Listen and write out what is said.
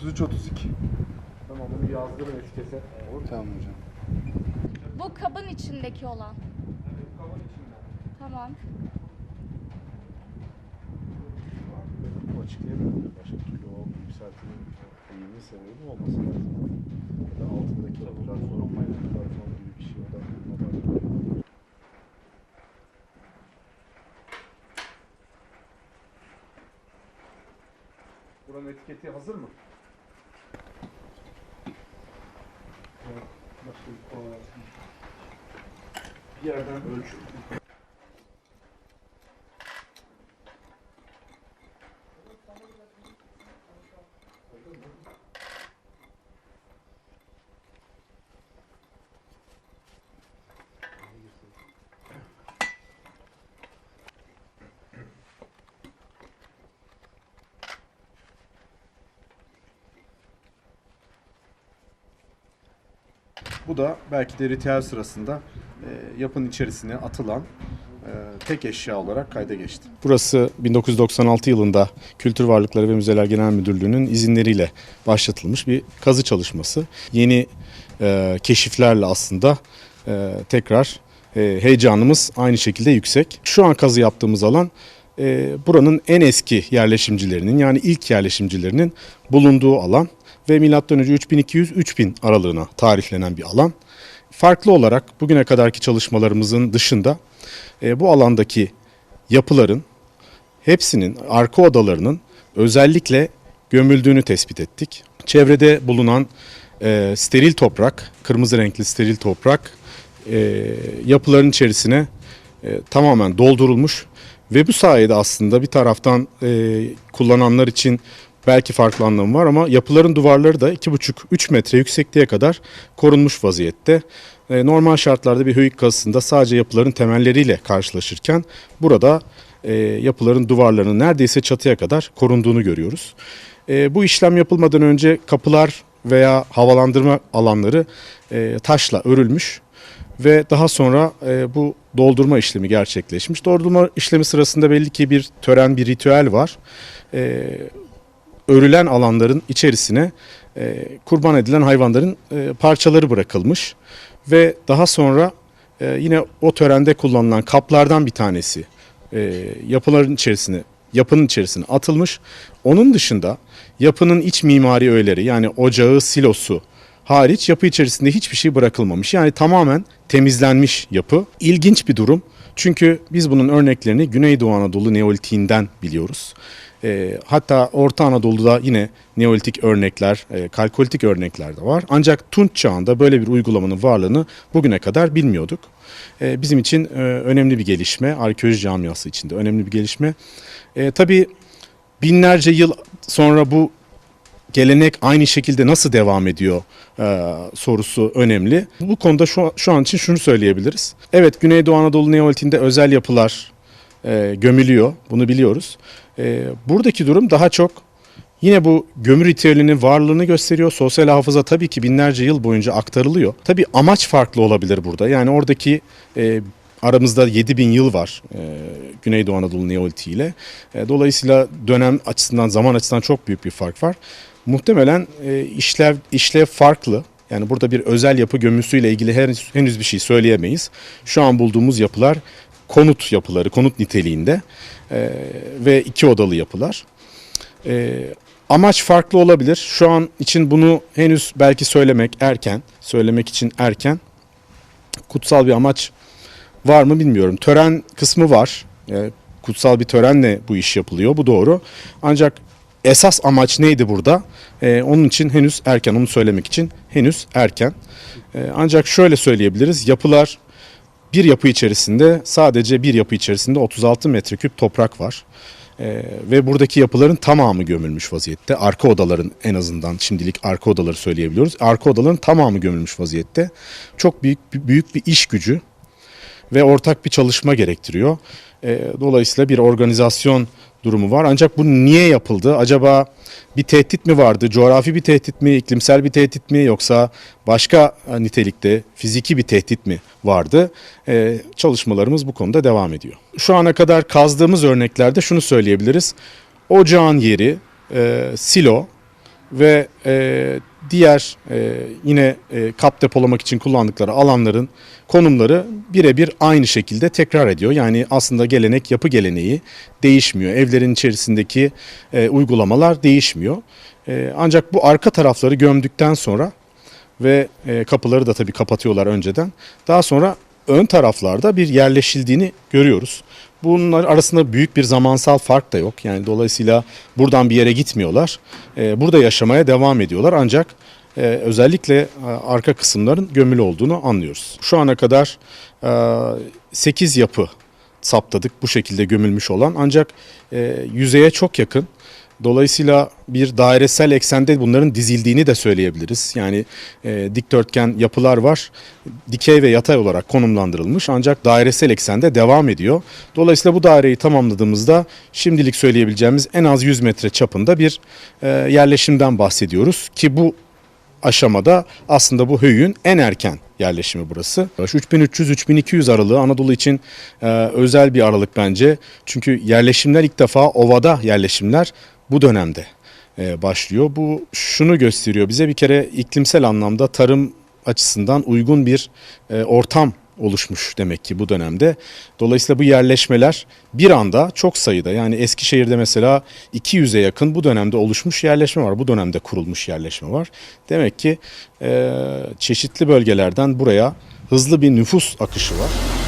33 32. Tamam bunu yazdırın etikete. Tamam hocam. Bu kabın içindeki olan. Tamam. Bu açıklayamıyorum. Başka türlü o yükseltinin eğimli sebebi olması lazım. Ya da altındaki o platform, platform gibi bir şey odaklanmadan. Buranın etiketi hazır mı? Kolay gelsin. Bir yerden ölçü. Bu da belki de ritüel sırasında e, yapının içerisine atılan e, tek eşya olarak kayda geçti. Burası 1996 yılında Kültür Varlıkları ve Müzeler Genel Müdürlüğü'nün izinleriyle başlatılmış bir kazı çalışması. Yeni e, keşiflerle aslında e, tekrar e, heyecanımız aynı şekilde yüksek. Şu an kazı yaptığımız alan e, buranın en eski yerleşimcilerinin yani ilk yerleşimcilerinin bulunduğu alan ve M.Ö. 3200-3000 aralığına tarihlenen bir alan. Farklı olarak bugüne kadarki çalışmalarımızın dışında e, bu alandaki yapıların hepsinin arka odalarının özellikle gömüldüğünü tespit ettik. Çevrede bulunan e, steril toprak, kırmızı renkli steril toprak e, yapıların içerisine tamamen doldurulmuş ve bu sayede aslında bir taraftan kullananlar için belki farklı anlamı var ama yapıların duvarları da 2,5-3 metre yüksekliğe kadar korunmuş vaziyette. E, normal şartlarda bir höyük kazısında sadece yapıların temelleriyle karşılaşırken burada e, yapıların duvarlarının neredeyse çatıya kadar korunduğunu görüyoruz. E, bu işlem yapılmadan önce kapılar veya havalandırma alanları taşla örülmüş ve daha sonra bu doldurma işlemi gerçekleşmiş. Doldurma işlemi sırasında belli ki bir tören, bir ritüel var. Örülen alanların içerisine e, kurban edilen hayvanların e, parçaları bırakılmış ve daha sonra e, yine o törende kullanılan kaplardan bir tanesi e, yapıların içerisine yapının içerisine atılmış. Onun dışında yapının iç mimari öğeleri yani ocağı, silosu hariç yapı içerisinde hiçbir şey bırakılmamış. Yani tamamen temizlenmiş yapı. İlginç bir durum. Çünkü biz bunun örneklerini Güneydoğu Anadolu Neolitiğinden biliyoruz. E, hatta Orta Anadolu'da yine Neolitik örnekler, e, kalkolitik örnekler de var. Ancak Tunç çağında böyle bir uygulamanın varlığını bugüne kadar bilmiyorduk. E, bizim için e, önemli bir gelişme, arkeoloji camiası için de önemli bir gelişme. E, tabii binlerce yıl sonra bu gelenek aynı şekilde nasıl devam ediyor e, sorusu önemli. Bu konuda şu, şu an için şunu söyleyebiliriz. Evet Güneydoğu Anadolu Neolitiğinde özel yapılar e, gömülüyor. Bunu biliyoruz. E, buradaki durum daha çok yine bu gömü ritüelinin varlığını gösteriyor. Sosyal hafıza tabii ki binlerce yıl boyunca aktarılıyor. Tabii amaç farklı olabilir burada. Yani oradaki e, aramızda 7000 yıl var e, Güneydoğu Anadolu Neolitiği ile. E, dolayısıyla dönem açısından, zaman açısından çok büyük bir fark var. Muhtemelen e, işlev işlev farklı. Yani burada bir özel yapı gömüsüyle ilgili henüz, henüz bir şey söyleyemeyiz. Şu an bulduğumuz yapılar konut yapıları, konut niteliğinde e, ve iki odalı yapılar. E, amaç farklı olabilir. Şu an için bunu henüz belki söylemek erken, söylemek için erken. Kutsal bir amaç var mı bilmiyorum. Tören kısmı var. E, kutsal bir törenle bu iş yapılıyor. Bu doğru. Ancak esas amaç neydi burada? E, onun için henüz erken. Onu söylemek için henüz erken. E, ancak şöyle söyleyebiliriz. Yapılar bir yapı içerisinde sadece bir yapı içerisinde 36 metreküp toprak var. Ee, ve buradaki yapıların tamamı gömülmüş vaziyette. Arka odaların en azından şimdilik arka odaları söyleyebiliyoruz. Arka odaların tamamı gömülmüş vaziyette. Çok büyük büyük bir iş gücü ve ortak bir çalışma gerektiriyor. Ee, dolayısıyla bir organizasyon durumu var. Ancak bu niye yapıldı? Acaba bir tehdit mi vardı? Coğrafi bir tehdit mi, iklimsel bir tehdit mi yoksa başka e, nitelikte fiziki bir tehdit mi vardı? Ee, çalışmalarımız bu konuda devam ediyor. Şu ana kadar kazdığımız örneklerde şunu söyleyebiliriz. Ocağın yeri, e, silo ve e, diğer e, yine e, kap depolamak için kullandıkları alanların konumları birebir aynı şekilde tekrar ediyor. Yani aslında gelenek yapı geleneği değişmiyor. Evlerin içerisindeki e, uygulamalar değişmiyor. E, ancak bu arka tarafları gömdükten sonra ve e, kapıları da tabii kapatıyorlar önceden. Daha sonra ön taraflarda bir yerleşildiğini görüyoruz. Bunlar arasında büyük bir zamansal fark da yok. Yani dolayısıyla buradan bir yere gitmiyorlar. E, burada yaşamaya devam ediyorlar. Ancak e, özellikle e, arka kısımların gömülü olduğunu anlıyoruz. Şu ana kadar e, 8 yapı saptadık bu şekilde gömülmüş olan. Ancak e, yüzeye çok yakın. Dolayısıyla bir dairesel eksende bunların dizildiğini de söyleyebiliriz. Yani e, dikdörtgen yapılar var. Dikey ve yatay olarak konumlandırılmış ancak dairesel eksende devam ediyor. Dolayısıyla bu daireyi tamamladığımızda şimdilik söyleyebileceğimiz en az 100 metre çapında bir e, yerleşimden bahsediyoruz. Ki bu aşamada aslında bu höyün en erken yerleşimi burası. 3300-3200 aralığı Anadolu için e, özel bir aralık bence. Çünkü yerleşimler ilk defa ovada yerleşimler bu dönemde e, başlıyor. Bu şunu gösteriyor bize bir kere iklimsel anlamda tarım açısından uygun bir e, ortam oluşmuş demek ki bu dönemde. Dolayısıyla bu yerleşmeler bir anda çok sayıda yani Eskişehir'de mesela 200'e yakın bu dönemde oluşmuş yerleşme var. Bu dönemde kurulmuş yerleşme var. Demek ki e, çeşitli bölgelerden buraya hızlı bir nüfus akışı var.